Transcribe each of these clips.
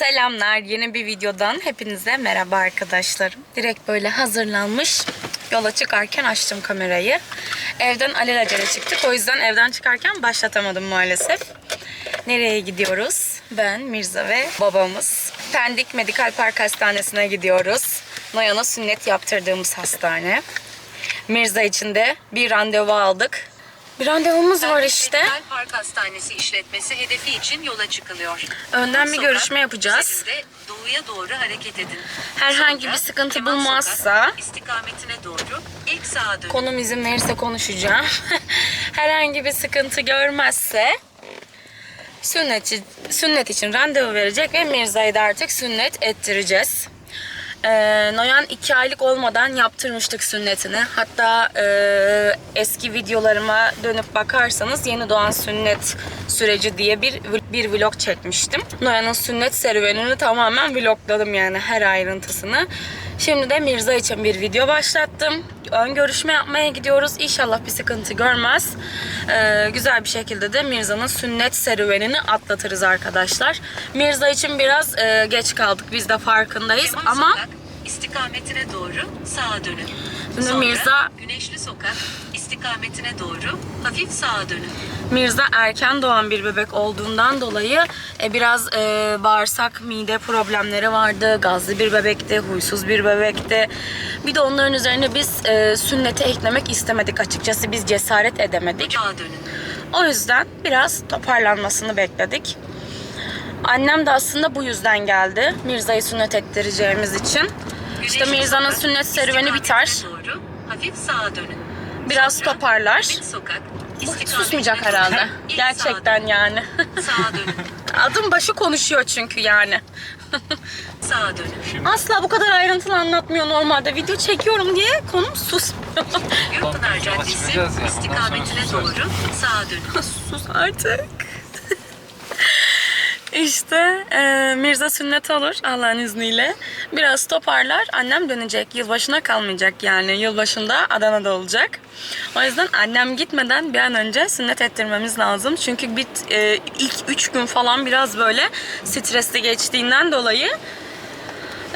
Selamlar. Yeni bir videodan hepinize merhaba arkadaşlarım. Direkt böyle hazırlanmış. Yola çıkarken açtım kamerayı. Evden alelacele çıktık. O yüzden evden çıkarken başlatamadım maalesef. Nereye gidiyoruz? Ben, Mirza ve babamız. Pendik Medikal Park Hastanesi'ne gidiyoruz. Noyan'a sünnet yaptırdığımız hastane. Mirza için de bir randevu aldık. Bir randevumuz var işte. Park Hastanesi işletmesi hedefi için yola çıkılıyor. Önden bir Sokak görüşme yapacağız. üzerinde doğuya doğru hareket edin. Herhangi bir sıkıntı Kemal bulmazsa Sokak istikametine doğru ilk sağa dönün. konum izin verirse konuşacağım. Herhangi bir sıkıntı görmezse sünnet, sünnet için randevu verecek ve Mirza'yı da artık sünnet ettireceğiz. Ee, Noyan iki aylık olmadan yaptırmıştık sünnetini. Hatta e, eski videolarıma dönüp bakarsanız yeni doğan sünnet süreci diye bir bir vlog çekmiştim. Noyan'ın sünnet serüvenini tamamen vlogladım yani her ayrıntısını. Şimdi de Mirza için bir video başlattım. Ön görüşme yapmaya gidiyoruz. İnşallah bir sıkıntı görmez. Ee, güzel bir şekilde de Mirza'nın sünnet serüvenini atlatırız arkadaşlar. Mirza için biraz e, geç kaldık. Biz de farkındayız Kemal ama Sokak istikametine doğru sağa dönün. Şimdi Sonra Mirza- Güneşli Sokak istikametine doğru hafif sağa dönün. Mirza erken doğan bir bebek olduğundan dolayı e, biraz e, bağırsak, mide problemleri vardı. Gazlı bir bebekti, huysuz bir bebekti. Bir de onların üzerine biz e, sünneti eklemek istemedik açıkçası. Biz cesaret edemedik. Sağa dönün. O yüzden biraz toparlanmasını bekledik. Annem de aslında bu yüzden geldi. Mirza'yı sünnet ettireceğimiz için. İşte Mirza'nın sünnet serüveni biter. Doğru hafif sağa dönün. Biraz Sonra toparlar. Sokak susmayacak herhalde. Gerçekten yani. Adım başı konuşuyor çünkü yani. Sağa dönün. Asla bu kadar ayrıntılı anlatmıyor normalde. Video çekiyorum diye konum susmuyor. Gürpınar Caddesi istikametine doğru sağa dönün. Sus artık. İşte e, Mirza sünnet olur Allah'ın izniyle. Biraz toparlar. Annem dönecek. Yılbaşına kalmayacak yani. Yılbaşında Adana'da olacak. O yüzden annem gitmeden bir an önce sünnet ettirmemiz lazım. Çünkü bir, e, ilk üç gün falan biraz böyle stresli geçtiğinden dolayı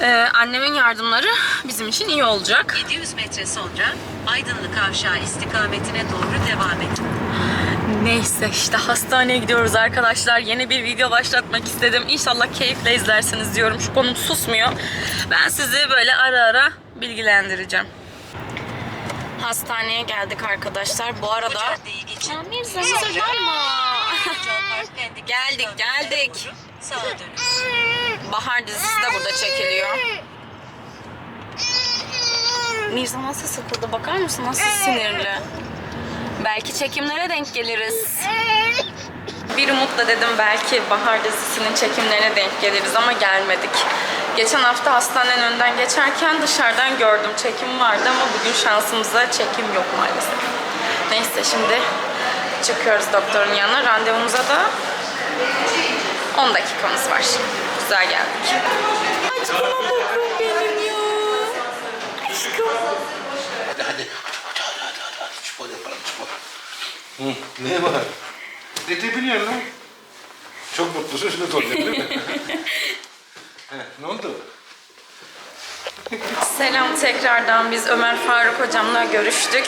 e, annemin yardımları bizim için iyi olacak. 700 metre sonra Aydınlı Kavşağı istikametine doğru devam edin. Neyse işte hastaneye gidiyoruz arkadaşlar. Yeni bir video başlatmak istedim. İnşallah keyifle izlersiniz diyorum. Şu konum susmuyor. Ben sizi böyle ara ara bilgilendireceğim. Hastaneye geldik arkadaşlar. Bu arada... Mirza, Geldik, geldik. Bahar dizisi de burada çekiliyor. Mirza nasıl sıkıldı bakar mısın? Nasıl sinirli. Belki çekimlere denk geliriz. Bir umutla dedim belki Bahar dizisinin çekimlerine denk geliriz ama gelmedik. Geçen hafta hastanenin önden geçerken dışarıdan gördüm çekim vardı ama bugün şansımıza çekim yok maalesef. Neyse şimdi çıkıyoruz doktorun yanına. Randevumuza da 10 dakikamız var. Güzel geldik. Bakın benim ya. Aşkım. Hadi hadi. Hadi hadi hadi hadi. hadi. Spor yapalım spor. Hı, ne var? Ne de biliyorsun lan? Çok mutlusun sünnet olacak değil mi? He, ne oldu? Selam tekrardan biz Ömer Faruk hocamla görüştük.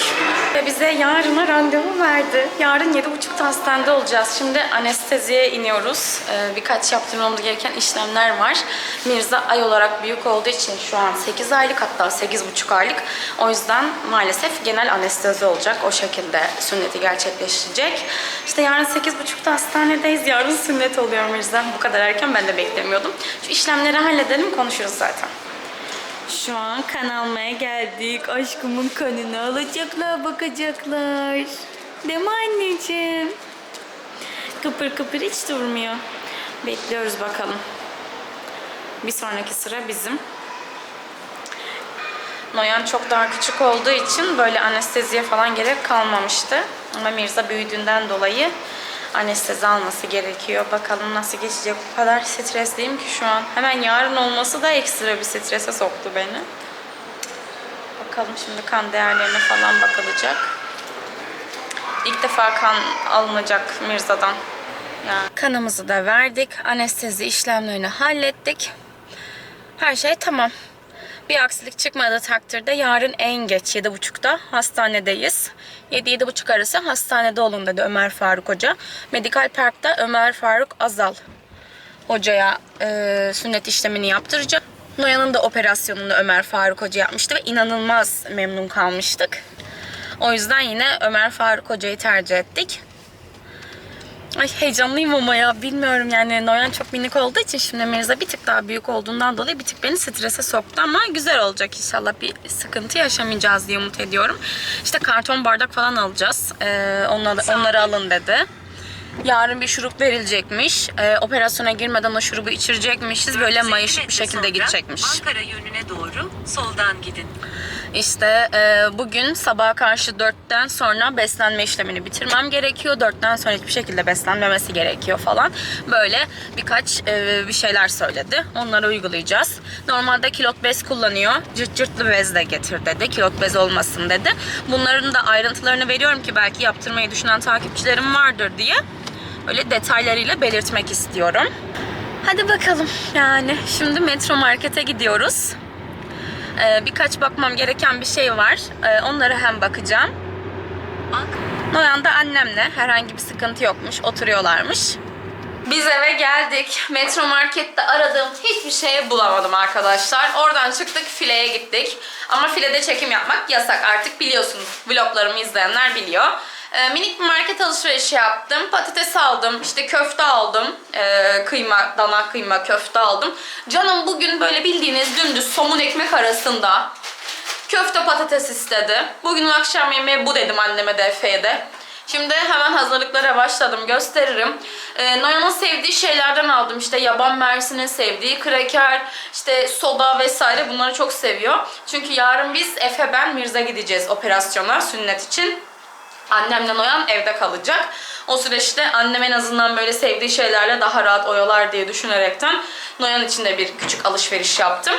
Ve bize yarına randevu verdi. Yarın 7.30'da hastanede olacağız. Şimdi anesteziye iniyoruz. Ee, birkaç yaptırmamız gereken işlemler var. Mirza ay olarak büyük olduğu için şu an 8 aylık hatta 8,5 aylık. O yüzden maalesef genel anestezi olacak. O şekilde sünneti gerçekleşecek. İşte yarın 8.30'da hastanedeyiz. Yarın sünnet oluyor Mirza. Bu kadar erken ben de beklemiyordum. Şu işlemleri halledelim konuşuruz zaten. Şu an kan geldik. Aşkımın kanını alacaklar, bakacaklar. Değil mi anneciğim? Kıpır kıpır hiç durmuyor. Bekliyoruz bakalım. Bir sonraki sıra bizim. Noyan çok daha küçük olduğu için böyle anesteziye falan gerek kalmamıştı. Ama Mirza büyüdüğünden dolayı anestezi alması gerekiyor. Bakalım nasıl geçecek. O kadar stresliyim ki şu an. Hemen yarın olması da ekstra bir strese soktu beni. Bakalım şimdi kan değerlerine falan bakılacak. İlk defa kan alınacak Mirza'dan. Yani kanımızı da verdik. Anestezi işlemlerini hallettik. Her şey tamam. Bir aksilik çıkmadığı takdirde yarın en geç 7.30'da hastanedeyiz. 7-7.30 arası hastanede olun dedi Ömer Faruk Hoca. Medikal Park'ta Ömer Faruk Azal hocaya e, sünnet işlemini yaptıracak. Noyan'ın da operasyonunu Ömer Faruk Hoca yapmıştı ve inanılmaz memnun kalmıştık. O yüzden yine Ömer Faruk Hoca'yı tercih ettik. Ay heyecanlıyım ama ya bilmiyorum yani Noyan çok minik olduğu için şimdi Mirza bir tık daha büyük olduğundan dolayı bir tık beni strese soktu ama güzel olacak inşallah bir sıkıntı yaşamayacağız diye umut ediyorum. İşte karton bardak falan alacağız. Ee, onları, onları alın dedi. Yarın bir şurup verilecekmiş. Ee, operasyona girmeden o şurubu içirecekmişiz. Böyle 450 mayışık bir şekilde gidecekmiş. Ankara yönüne doğru soldan gidin. İşte e, bugün sabaha karşı 4'ten sonra beslenme işlemini bitirmem gerekiyor. 4'ten sonra hiçbir şekilde beslenmemesi gerekiyor falan. Böyle birkaç e, bir şeyler söyledi. Onları uygulayacağız. Normalde kilot bez kullanıyor. Cırt cırtlı bez de getir dedi. Kilot bez olmasın dedi. Bunların da ayrıntılarını veriyorum ki belki yaptırmayı düşünen takipçilerim vardır diye. Öyle detaylarıyla belirtmek istiyorum. Hadi bakalım yani. Şimdi Metro Market'e gidiyoruz. Ee, birkaç bakmam gereken bir şey var. Ee, onlara hem bakacağım. Ank Noyan da annemle herhangi bir sıkıntı yokmuş. Oturuyorlarmış. Biz eve geldik. Metro Market'te aradığım hiçbir şey bulamadım arkadaşlar. Oradan çıktık fileye gittik. Ama filede çekim yapmak yasak artık biliyorsunuz. Vloglarımı izleyenler biliyor. Ee, minik bir market alışverişi yaptım. Patates aldım, işte köfte aldım. Ee, kıyma, dana kıyma köfte aldım. Canım bugün böyle bildiğiniz dümdüz somun ekmek arasında Köfte patates istedi. Bugün akşam yemeği bu dedim anneme de Efe'ye de. Şimdi hemen hazırlıklara başladım. Gösteririm. Ee, Noyan'ın sevdiği şeylerden aldım. İşte yaban mersinin sevdiği kraker, işte soda vesaire bunları çok seviyor. Çünkü yarın biz Efe ben Mirza gideceğiz operasyona sünnet için. Annemle Noyan evde kalacak. O süreçte annem en azından böyle sevdiği şeylerle daha rahat oyalar diye düşünerekten Noyan için de bir küçük alışveriş yaptım.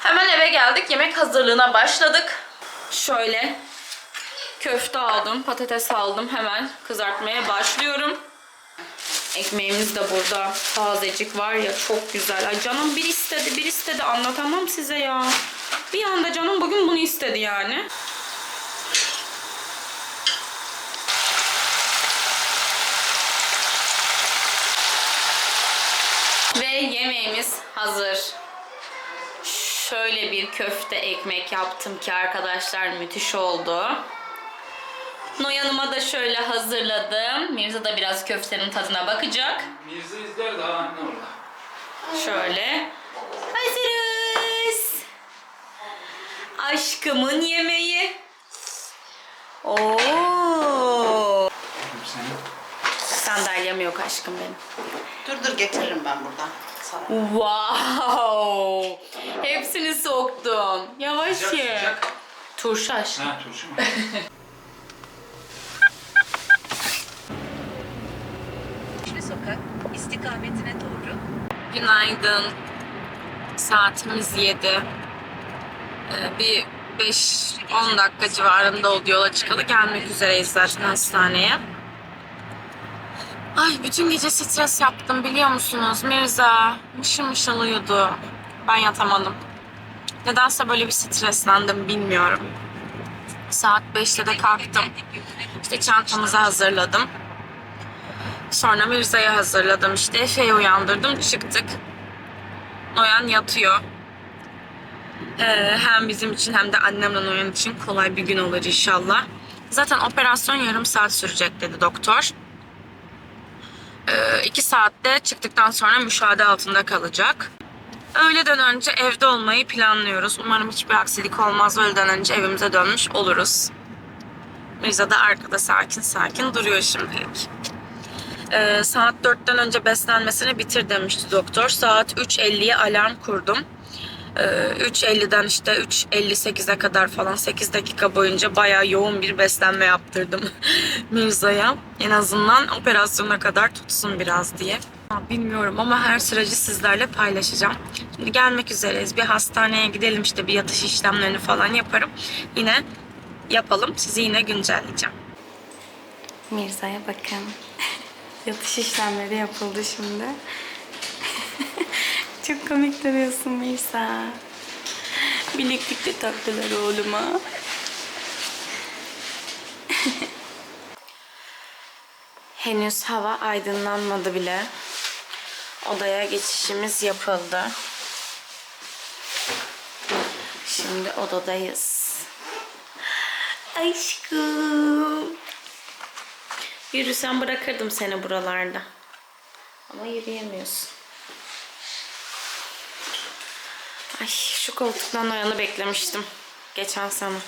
Hemen eve geldik. Yemek hazırlığına başladık. Şöyle köfte aldım, patates aldım. Hemen kızartmaya başlıyorum. Ekmeğimiz de burada. Tazecik var ya çok güzel. Ay canım bir istedi, bir istedi. Anlatamam size ya. Bir anda canım bugün bunu istedi yani. Ve yemeğimiz hazır. Şöyle bir köfte ekmek yaptım ki arkadaşlar müthiş oldu. Noyanıma da şöyle hazırladım. Mirza da biraz köftenin tadına bakacak. Mirza izler daha anne orada. Şöyle. Hazırız. Aşkımın yemeği. Oo. Sandalyem yok aşkım benim. Dur dur getiririm ben buradan sana. Wow. Hepsini soktum. Yavaş Sıcak, ye. sıcak. Turşu aşkım. Ha turşu mu? Üçlü sokak istikametine doğru Günaydın. Saatimiz 7. Ee, bir 5-10 dakika civarında oldu yola çıkalı. Gelmek üzereyiz zaten hastaneye. Ay bütün gece stres yaptım biliyor musunuz? Mirza mışıl mışıl uyudu. Ben yatamadım. Nedense böyle bir streslendim bilmiyorum. Saat 5'te de kalktım. İşte çantamızı hazırladım. Sonra Mirza'yı hazırladım işte. Efe'yi uyandırdım çıktık. Noyan yatıyor. Ee, hem bizim için hem de annemle Noyan için kolay bir gün olur inşallah. Zaten operasyon yarım saat sürecek dedi doktor. Ee, iki saatte çıktıktan sonra müşahede altında kalacak. Öğleden önce evde olmayı planlıyoruz. Umarım hiçbir aksilik olmaz. Öğleden önce evimize dönmüş oluruz. Mirza da arkada sakin sakin duruyor şimdilik. Ee, saat 4'ten önce beslenmesini bitir demişti doktor. Saat 3.50'ye alarm kurdum. Ee, 3.50'den işte 3.58'e kadar falan 8 dakika boyunca bayağı yoğun bir beslenme yaptırdım Mirza'ya. En azından operasyona kadar tutsun biraz diye. Bilmiyorum ama her süreci sizlerle paylaşacağım. Şimdi gelmek üzereyiz. Bir hastaneye gidelim işte bir yatış işlemlerini falan yaparım. Yine yapalım. Sizi yine güncelleyeceğim. Mirza'ya bakın. Yatış işlemleri yapıldı şimdi. Çok komik duruyorsun Mirsa. Bileklik de taktılar oğluma. Henüz hava aydınlanmadı bile. Odaya geçişimiz yapıldı. Şimdi odadayız. Aşkım. Yürüsen bırakırdım seni buralarda. Ama yürüyemiyorsun. Ay şu koltuktan oyanı beklemiştim. Geçen sene.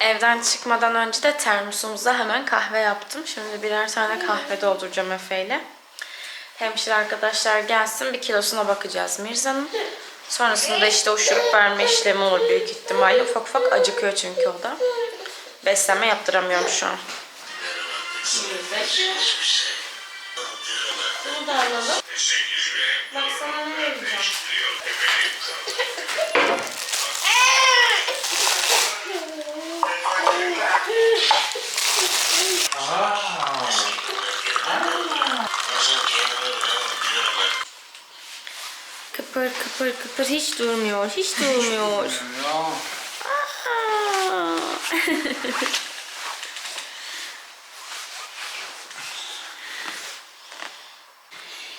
Evden çıkmadan önce de termosumuza hemen kahve yaptım. Şimdi birer tane kahve dolduracağım Efe'yle. Hemşire arkadaşlar gelsin bir kilosuna bakacağız Mirza'nın. Sonrasında işte o şurup verme işlemi olur büyük ihtimalle. Ufak ufak acıkıyor çünkü o da. Beslenme yaptıramıyorum şu an. Bunu da alalım. Bak ne vereceğim. Kıpır kıpır kıpır hiç durmuyor, hiç durmuyor.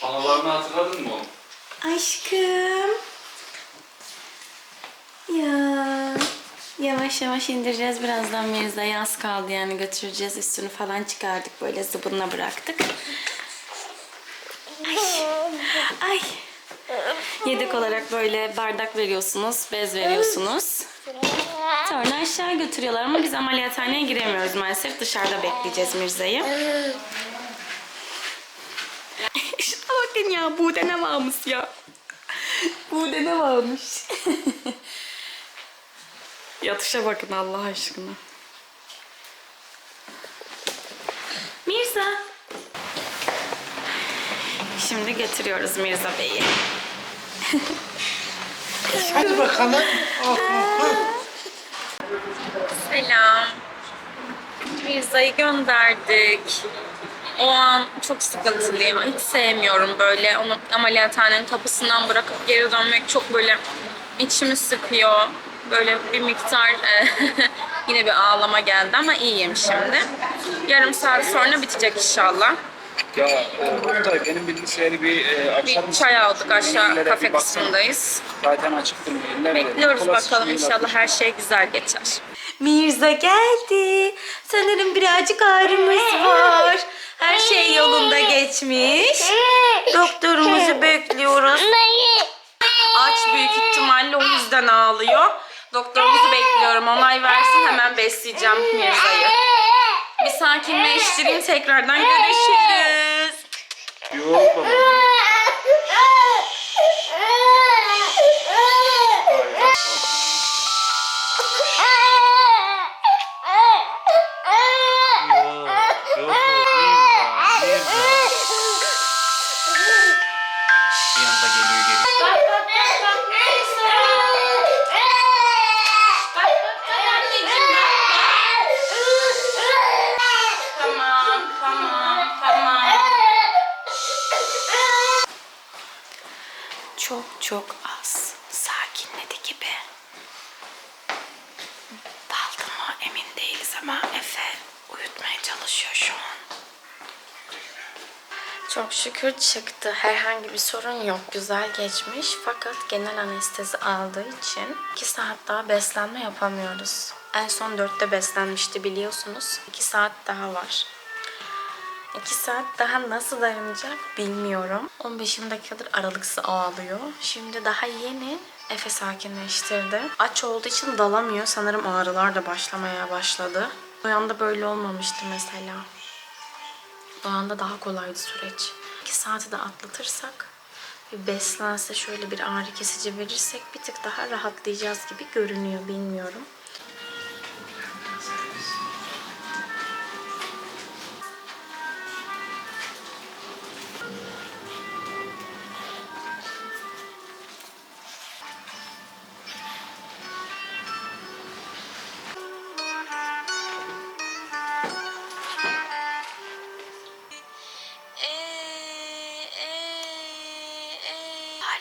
Analarını hatırladın mı? Aşkım. Ya. Yavaş yavaş indireceğiz. Birazdan Mirza yaz kaldı yani götüreceğiz. Üstünü falan çıkardık. Böyle zıbınla bıraktık. Ay. Ay. Yedek olarak böyle bardak veriyorsunuz, bez veriyorsunuz. Sonra aşağı götürüyorlar ama biz ameliyathaneye giremiyoruz maalesef. Dışarıda bekleyeceğiz Mirza'yı. Bakın ya, burada ne varmış ya? Burada ne varmış? Yatışa bakın Allah aşkına. Mirza. Şimdi getiriyoruz Mirza Bey'i. Hadi bakalım. Selam. Mirza'yı gönderdik. O an çok sıkıntılıyım. Hiç sevmiyorum böyle onu ameliyathanenin kapısından bırakıp geri dönmek çok böyle içimi sıkıyor. Böyle bir miktar e, yine bir ağlama geldi ama iyiyim şimdi. Yarım saat sonra bitecek inşallah. Ya e, Oktay benim bilgisayarı bir e, açar Bir çay aldık aşağı kafe kısmındayız. Zaten açıktır. Bekliyoruz bakalım inşallah her şey güzel geçer. Mirza geldi. Sanırım birazcık ağrımız var. Her şey yolunda geçmiş. Doktorumuzu bekliyoruz. Aç büyük ihtimalle o yüzden ağlıyor. Doktorumuzu bekliyorum. Onay versin hemen besleyeceğim Mirza'yı. Bir sakinleştireyim tekrardan görüşürüz. Yok baba. Şükür çıktı. Herhangi bir sorun yok. Güzel geçmiş. Fakat genel anestezi aldığı için 2 saat daha beslenme yapamıyoruz. En son 4'te beslenmişti biliyorsunuz. 2 saat daha var. 2 saat daha nasıl dayanacak bilmiyorum. 15 dakikadır aralıksız ağlıyor. Şimdi daha yeni Efe sakinleştirdi. Aç olduğu için dalamıyor. Sanırım ağrılar da başlamaya başladı. O yanda böyle olmamıştı mesela. O anda daha kolaydı süreç. 2 saati de atlatırsak bir beslense şöyle bir ağrı kesici verirsek bir tık daha rahatlayacağız gibi görünüyor bilmiyorum.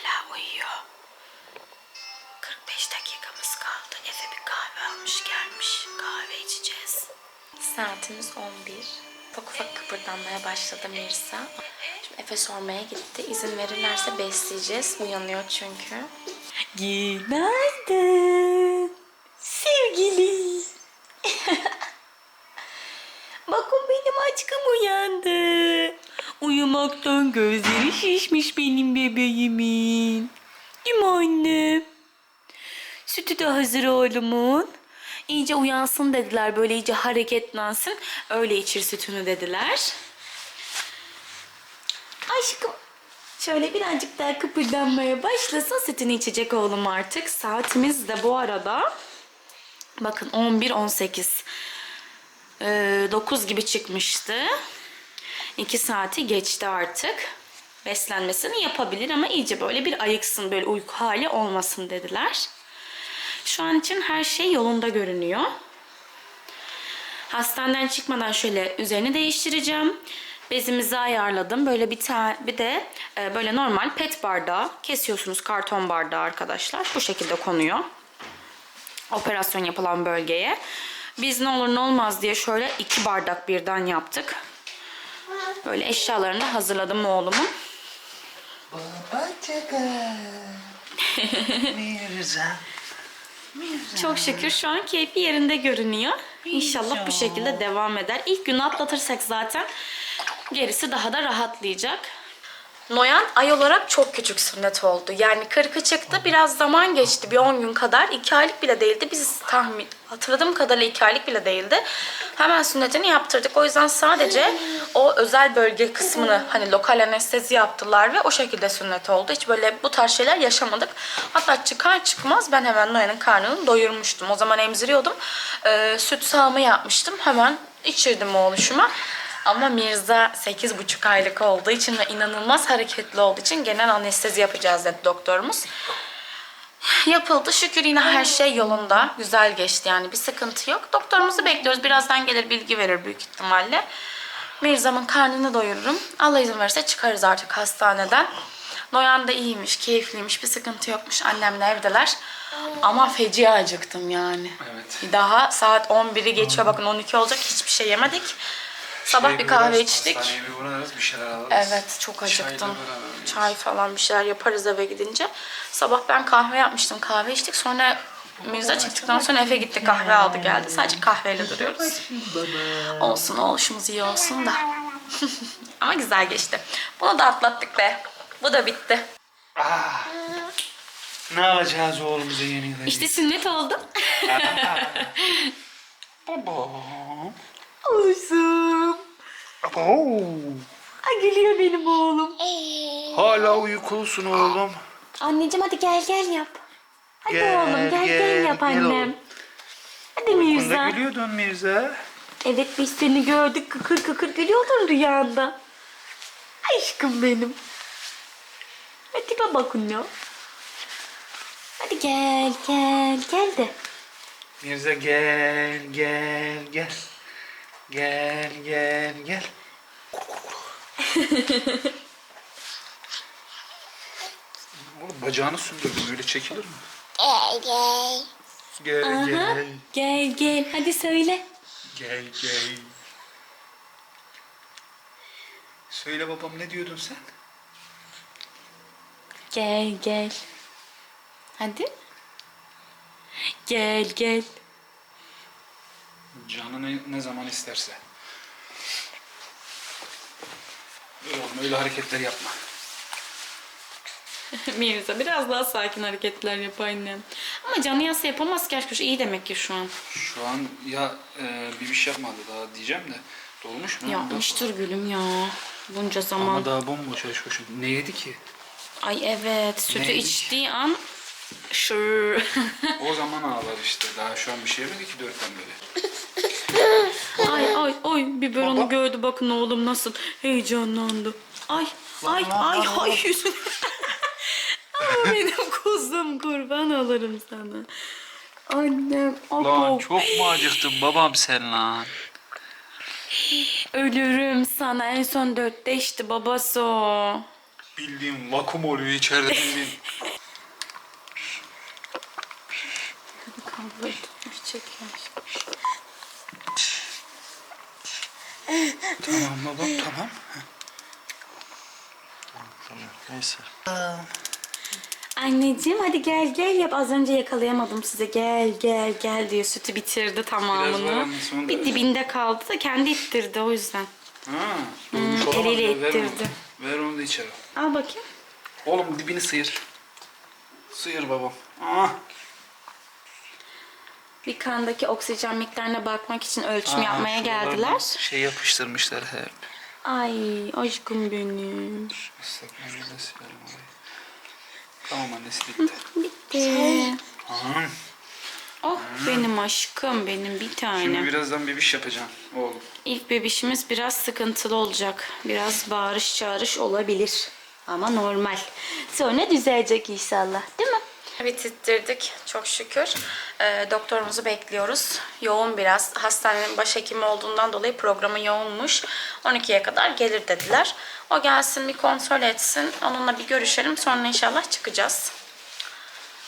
hala uyuyor. 45 dakikamız kaldı. Efe bir kahve almış gelmiş. Kahve içeceğiz. Saatimiz 11. Ufak ufak kıpırdanmaya başladı Mirsa. Şimdi Efe sormaya gitti. İzin verirlerse besleyeceğiz. Uyanıyor çünkü. Günaydın. Uyumaktan gözleri şişmiş benim bebeğimin. Değil mi anne? Sütü de hazır oğlumun. İyice uyansın dediler. Böyle iyice hareketlensin. Öyle içir sütünü dediler. Aşkım. Şöyle birazcık daha kıpırdanmaya başlasın. Sütünü içecek oğlum artık. Saatimiz de bu arada. Bakın 11-18. Ee, 9 gibi çıkmıştı. 2 saati geçti artık. Beslenmesini yapabilir ama iyice böyle bir ayıksın, böyle uyku hali olmasın dediler. Şu an için her şey yolunda görünüyor. Hastaneden çıkmadan şöyle üzerini değiştireceğim. Bezimizi ayarladım. Böyle bir tane bir de e, böyle normal pet bardağı kesiyorsunuz karton bardağı arkadaşlar. Bu şekilde konuyor. Operasyon yapılan bölgeye. Biz ne olur ne olmaz diye şöyle iki bardak birden yaptık. Böyle eşyalarını hazırladım oğlumun. Mirza. Çok şükür şu an keyfi yerinde görünüyor. İnşallah bu şekilde devam eder. İlk günü atlatırsak zaten gerisi daha da rahatlayacak. Noyan ay olarak çok küçük sünnet oldu. Yani 40'ı çıktı. Biraz zaman geçti. Bir 10 gün kadar. 2 aylık bile değildi. Biz tahmin hatırladığım kadarıyla 2 aylık bile değildi. Hemen sünnetini yaptırdık. O yüzden sadece o özel bölge kısmını hani lokal anestezi yaptılar ve o şekilde sünnet oldu. Hiç böyle bu tarz şeyler yaşamadık. Hatta çıkar çıkmaz ben hemen Noyan'ın karnını doyurmuştum. O zaman emziriyordum. Ee, süt sağımı yapmıştım. Hemen içirdim oğluşuma. Ama Mirza 8,5 aylık olduğu için ve inanılmaz hareketli olduğu için genel anestezi yapacağız dedi doktorumuz. Yapıldı. Şükür yine her şey yolunda. Güzel geçti yani bir sıkıntı yok. Doktorumuzu bekliyoruz. Birazdan gelir bilgi verir büyük ihtimalle. Mirza'mın karnını doyururum. Allah izin verirse çıkarız artık hastaneden. Noyan da iyiymiş, keyifliymiş, bir sıkıntı yokmuş. Annemle evdeler. Ama feci acıktım yani. Evet. Daha saat 11'i geçiyor. Bakın 12 olacak. Hiçbir şey yemedik. Sabah bir kahve içtik. Hastaneye bir uğrarız bir şeyler alırız. Evet çok acıktım. Çay falan bir şeyler yaparız eve gidince. Sabah ben kahve yapmıştım. Kahve içtik. Sonra Mirza çıktıktan sonra Efe gitti kahve aldı geldi. Sadece kahveyle duruyoruz. Olsun oluşumuz iyi olsun da. Ama güzel geçti. Bunu da atlattık be. Bu da bitti. Ah. Ne yapacağız oğlumuza yeni yıla? İşte sünnet oldu. Babam. Olsun. Abo. Ay gülüyor benim oğlum. Hala uykulusun oğlum. Anneciğim hadi gel gel yap. Hadi Gel, oğlum gel gel, gel, yap gel annem. Hadi Bunda Mirza. gülüyordun Mirza. Evet biz seni gördük kıkır kıkır gülüyordun rüyanda. Aşkım benim. Hadi baba kunyo. Hadi gel gel gel de. Mirza gel gel gel. Gel gel gel. Oğlum bacağını sündürdüm öyle çekilir mi? Gel gel. Gel Aha, gel. gel gel hadi söyle. Gel gel. Söyle babam ne diyordun sen? Gel gel. Hadi. Gel gel. Canı ne, ne zaman isterse. Öyle olma, öyle hareketler yapma. Mirza biraz daha sakin hareketler yap annem. Ama canı yansa yapamaz ki aşkım. İyi demek ki şu an. Şu an ya e, bir iş yapmadı daha diyeceğim de dolmuş mu? Yapmıştır gülüm ya. Bunca zaman. Ama daha bomboş aşk. Ne yedi ki? Ay evet sütü Neymiş? içtiği an şır. O zaman ağlar işte. Daha şu an bir şey yemedi ki dörtten beri. ay biberonu Baba. gördü bakın oğlum nasıl heyecanlandı. Ay ay ay ay yüzüm. Ama benim kuzum kurban olurum sana. Annem abo. mu acıktın babam sen lan? Ölürüm sana en son dörtte içti babası o. Bildiğin vakum oluyor içeride bildiğin. Kavga etmiş çekiyor. Tamam babam tamam. Neyse. Anneciğim hadi gel gel yap. Az önce yakalayamadım size. Gel gel gel diye sütü bitirdi Biraz tamamını. da Bir dibinde kaldı da kendi ittirdi o yüzden. Ha. Hmm, eliyle ya, ver onu. ittirdi. Ver onu da içeri. Al bakayım. Oğlum dibini sıyır. Sıyır babam. Aa. Bir kandaki oksijen miktarına bakmak için ölçüm Aa, yapmaya geldiler. Şey yapıştırmışlar hep. Ay aşkım benim. Islak mendille silelim orayı. Tamam annesi bitti. Bitti. Tamam. Oh benim aşkım benim bir tane. Şimdi birazdan bebiş yapacağım oğlum. İlk bebişimiz biraz sıkıntılı olacak. Biraz bağırış çağırış olabilir. Ama normal. Sonra düzelecek inşallah. Değil mi? Bitirttirdik çok şükür. Ee, doktorumuzu bekliyoruz. Yoğun biraz. Hastanenin başhekimi olduğundan dolayı programı yoğunmuş. 12'ye kadar gelir dediler. O gelsin bir kontrol etsin. Onunla bir görüşelim. Sonra inşallah çıkacağız.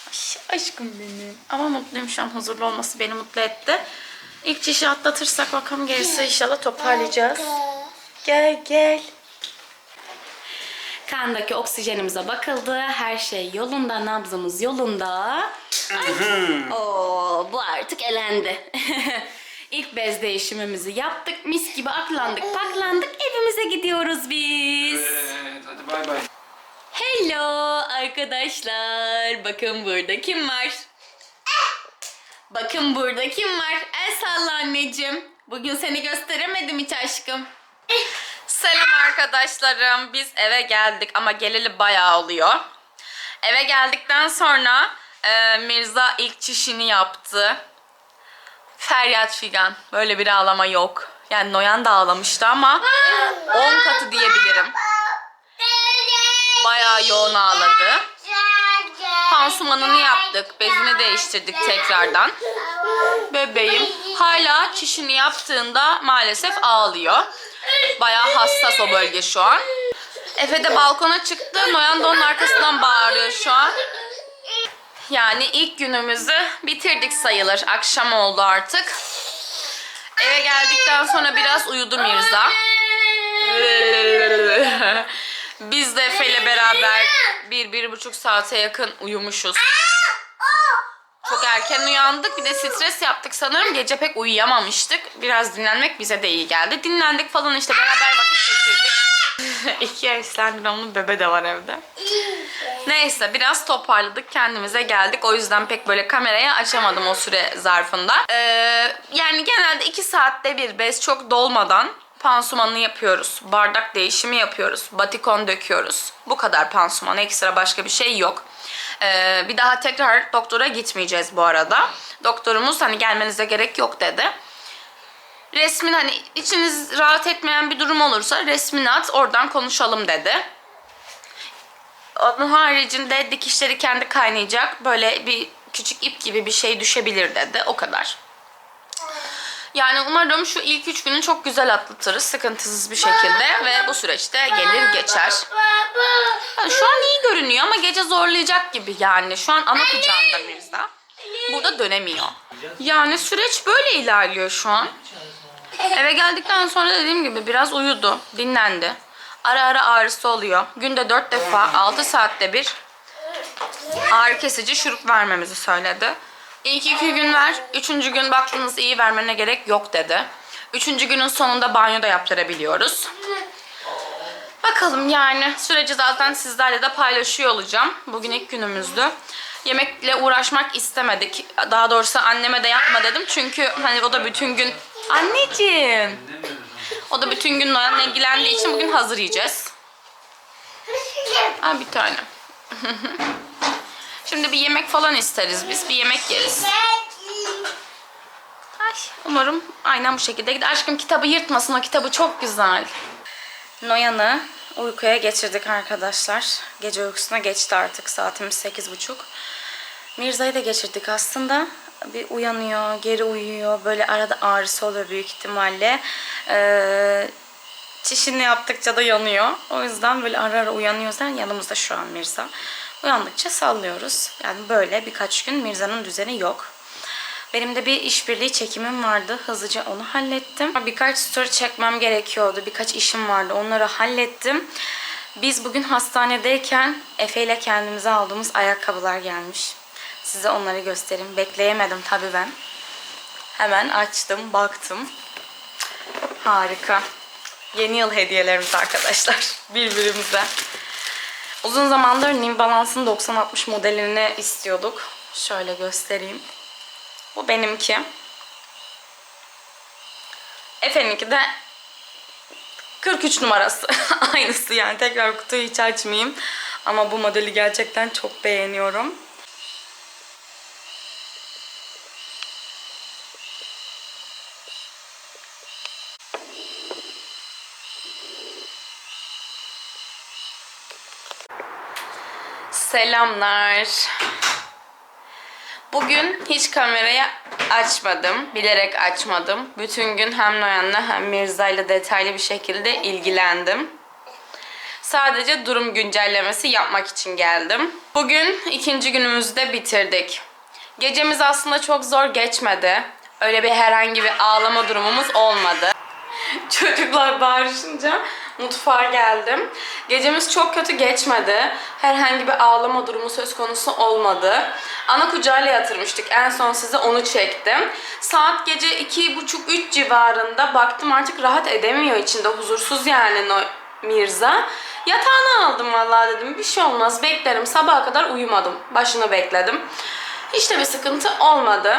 Ay, aşkım benim. Ama mutluyum şu an. Huzurlu olması beni mutlu etti. İlk çişi atlatırsak bakalım gerisi inşallah toparlayacağız. Gel gel. Kandaki oksijenimize bakıldı. Her şey yolunda, nabzımız yolunda. Ay. Oo, bu artık elendi. İlk bez değişimimizi yaptık. Mis gibi aklandık, paklandık. Evimize gidiyoruz biz. Evet hadi bay bay. Hello arkadaşlar. Bakın burada kim var? Bakın burada kim var? El salla anneciğim. Bugün seni gösteremedim hiç aşkım. Selam arkadaşlarım. Biz eve geldik ama geleli bayağı oluyor. Eve geldikten sonra e, Mirza ilk çişini yaptı. Feryat figan. Böyle bir ağlama yok. Yani Noyan da ağlamıştı ama 10 katı diyebilirim. Bayağı yoğun ağladı. Pansumanını yaptık. Bezini değiştirdik tekrardan. Bebeğim hala çişini yaptığında maalesef ağlıyor. Bayağı hassas o bölge şu an. Efe de balkona çıktı. Noyan da onun arkasından bağırıyor şu an. Yani ilk günümüzü bitirdik sayılır. Akşam oldu artık. Eve geldikten sonra biraz uyudu Mirza. Biz de Efe ile beraber bir, bir buçuk saate yakın uyumuşuz. Çok erken uyandık. Bir de stres yaptık sanırım. Gece pek uyuyamamıştık. Biraz dinlenmek bize de iyi geldi. Dinlendik falan işte beraber vakit geçirdik. İki yaş sendromlu bebe de var evde. Neyse biraz toparladık kendimize geldik. O yüzden pek böyle kamerayı açamadım o süre zarfında. Ee, yani genelde iki saatte bir bez çok dolmadan pansumanını yapıyoruz. Bardak değişimi yapıyoruz. Batikon döküyoruz. Bu kadar pansuman. Ekstra başka bir şey yok. Ee, bir daha tekrar doktora gitmeyeceğiz bu arada. Doktorumuz hani gelmenize gerek yok dedi. Resmin hani içiniz rahat etmeyen bir durum olursa resmini at oradan konuşalım dedi. Onun haricinde dikişleri kendi kaynayacak. Böyle bir küçük ip gibi bir şey düşebilir dedi. O kadar. Yani umarım şu ilk üç günü çok güzel atlatırız sıkıntısız bir şekilde ve bu süreçte gelir geçer. Yani şu an iyi görünüyor ama gece zorlayacak gibi yani. Şu an ana kucağında Mirza. Burada dönemiyor. Yani süreç böyle ilerliyor şu an. Eve geldikten sonra dediğim gibi biraz uyudu, dinlendi. Ara ara ağrısı oluyor. Günde 4 defa 6 saatte bir ağrı kesici şurup vermemizi söyledi. İlk iki gün ver, üçüncü gün baktınız iyi vermene gerek yok dedi. Üçüncü günün sonunda banyo da yaptırabiliyoruz. Bakalım yani süreci zaten sizlerle de paylaşıyor olacağım. Bugün ilk günümüzdü. Yemekle uğraşmak istemedik. Daha doğrusu anneme de yapma dedim. Çünkü hani o da bütün gün... Anneciğim. O da bütün gün Noyan'la ilgilendiği için bugün hazır yiyeceğiz. Ha bir tane. Şimdi bir yemek falan isteriz biz. Bir yemek yeriz. Ay, umarım aynen bu şekilde gider. Aşkım kitabı yırtmasın. O kitabı çok güzel. Noyan'ı uykuya geçirdik arkadaşlar. Gece uykusuna geçti artık. Saatimiz 8.30. Mirza'yı da geçirdik aslında. Bir uyanıyor, geri uyuyor. Böyle arada ağrısı oluyor büyük ihtimalle. Ee, çişini yaptıkça da yanıyor. O yüzden böyle ara ara uyanıyoruz. Yani yanımızda şu an Mirza. Uyandıkça sallıyoruz. Yani böyle birkaç gün Mirza'nın düzeni yok. Benim de bir işbirliği çekimim vardı. Hızlıca onu hallettim. Birkaç story çekmem gerekiyordu. Birkaç işim vardı. Onları hallettim. Biz bugün hastanedeyken Efe ile kendimize aldığımız ayakkabılar gelmiş. Size onları göstereyim. Bekleyemedim tabii ben. Hemen açtım, baktım. Harika. Yeni yıl hediyelerimiz arkadaşlar. Birbirimize. Uzun zamandır New Balance'ın 90-60 modelini istiyorduk. Şöyle göstereyim. Bu benimki. Efe'ninki de 43 numarası. Aynısı yani. Tekrar kutuyu hiç açmayayım. Ama bu modeli gerçekten çok beğeniyorum. Selamlar. Bugün hiç kamerayı açmadım. Bilerek açmadım. Bütün gün hem Noyan'la hem Mirza'yla detaylı bir şekilde ilgilendim. Sadece durum güncellemesi yapmak için geldim. Bugün ikinci günümüzü de bitirdik. Gecemiz aslında çok zor geçmedi. Öyle bir herhangi bir ağlama durumumuz olmadı. Çocuklar bağırışınca mutfağa geldim. Gecemiz çok kötü geçmedi. Herhangi bir ağlama durumu söz konusu olmadı. Ana kucağıyla yatırmıştık. En son size onu çektim. Saat gece 2.30-3 civarında baktım artık rahat edemiyor içinde. Huzursuz yani Mirza. Yatağına aldım vallahi dedim. Bir şey olmaz beklerim. Sabaha kadar uyumadım. Başını bekledim. Hiç de bir sıkıntı olmadı.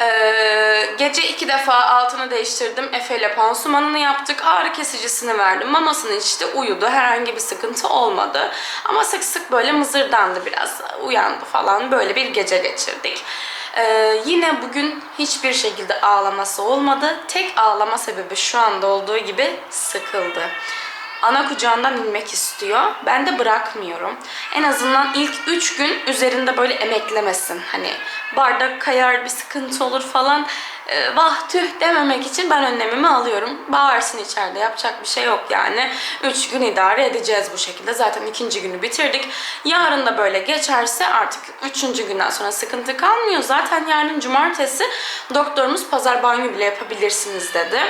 Ee, gece iki defa altını değiştirdim. Efe ile pansumanını yaptık. Ağrı kesicisini verdim. Mamasını içti. Uyudu. Herhangi bir sıkıntı olmadı. Ama sık sık böyle mızırdandı biraz. Uyandı falan. Böyle bir gece geçirdik. Ee, yine bugün hiçbir şekilde ağlaması olmadı. Tek ağlama sebebi şu anda olduğu gibi sıkıldı ana kucağından inmek istiyor. Ben de bırakmıyorum. En azından ilk 3 gün üzerinde böyle emeklemesin. Hani bardak kayar bir sıkıntı olur falan. Ee, vah tüh dememek için ben önlemimi alıyorum. Bağırsın içeride yapacak bir şey yok yani. 3 gün idare edeceğiz bu şekilde. Zaten ikinci günü bitirdik. Yarın da böyle geçerse artık 3. günden sonra sıkıntı kalmıyor. Zaten yarın cumartesi doktorumuz pazar banyo bile yapabilirsiniz dedi.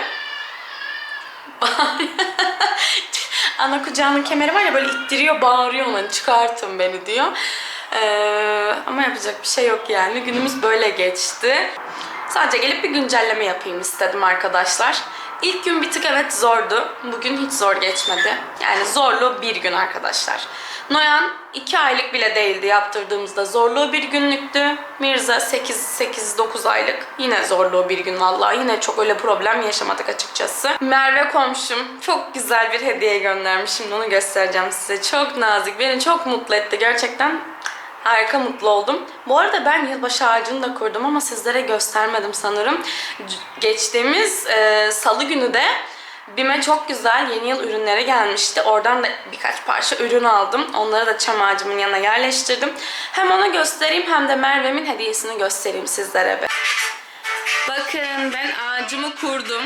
Ana kucağının kemeri var ya böyle ittiriyor, bağırıyor ona çıkartın beni diyor. Ee, ama yapacak bir şey yok yani. Günümüz böyle geçti. Sadece gelip bir güncelleme yapayım istedim arkadaşlar. İlk gün bir tık evet zordu. Bugün hiç zor geçmedi. Yani zorluğu bir gün arkadaşlar. Noyan 2 aylık bile değildi yaptırdığımızda. Zorluğu bir günlüktü. Mirza 8-9 aylık. Yine zorluğu bir gün vallahi. Yine çok öyle problem yaşamadık açıkçası. Merve komşum çok güzel bir hediye göndermiş. Şimdi onu göstereceğim size. Çok nazik. Beni çok mutlu etti. Gerçekten Harika mutlu oldum. Bu arada ben yılbaşı ağacını da kurdum ama sizlere göstermedim sanırım. Geçtiğimiz e, salı günü de BİM'e çok güzel yeni yıl ürünleri gelmişti. Oradan da birkaç parça ürün aldım. Onları da çam ağacımın yanına yerleştirdim. Hem ona göstereyim hem de Merve'min hediyesini göstereyim sizlere. bir. Bakın ben ağacımı kurdum.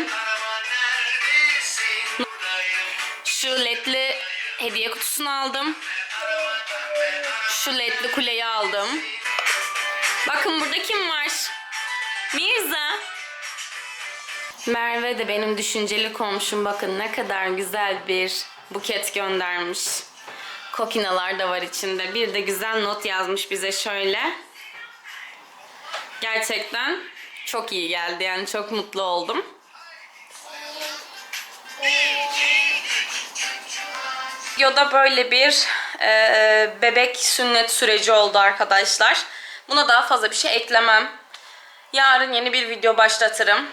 Şu ledli hediye kutusunu aldım. Şu ledli kuleyi aldım. Bakın burada kim var? Mirza. Merve de benim düşünceli komşum. Bakın ne kadar güzel bir buket göndermiş. Kokinalar da var içinde. Bir de güzel not yazmış bize şöyle. Gerçekten çok iyi geldi. Yani çok mutlu oldum. Videoda böyle bir e, bebek sünnet süreci oldu arkadaşlar. Buna daha fazla bir şey eklemem. Yarın yeni bir video başlatırım.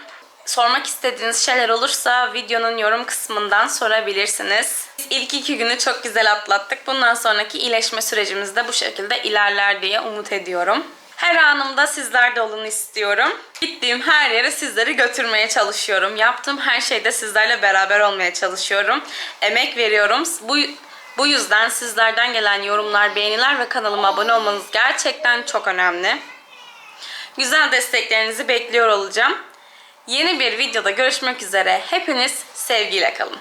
Sormak istediğiniz şeyler olursa videonun yorum kısmından sorabilirsiniz. Biz ilk iki günü çok güzel atlattık. Bundan sonraki iyileşme sürecimiz de bu şekilde ilerler diye umut ediyorum. Her anımda sizlerde olun istiyorum. Gittiğim her yere sizleri götürmeye çalışıyorum. Yaptığım her şeyde sizlerle beraber olmaya çalışıyorum. Emek veriyorum. Bu bu yüzden sizlerden gelen yorumlar, beğeniler ve kanalıma abone olmanız gerçekten çok önemli. Güzel desteklerinizi bekliyor olacağım. Yeni bir videoda görüşmek üzere. Hepiniz sevgiyle kalın.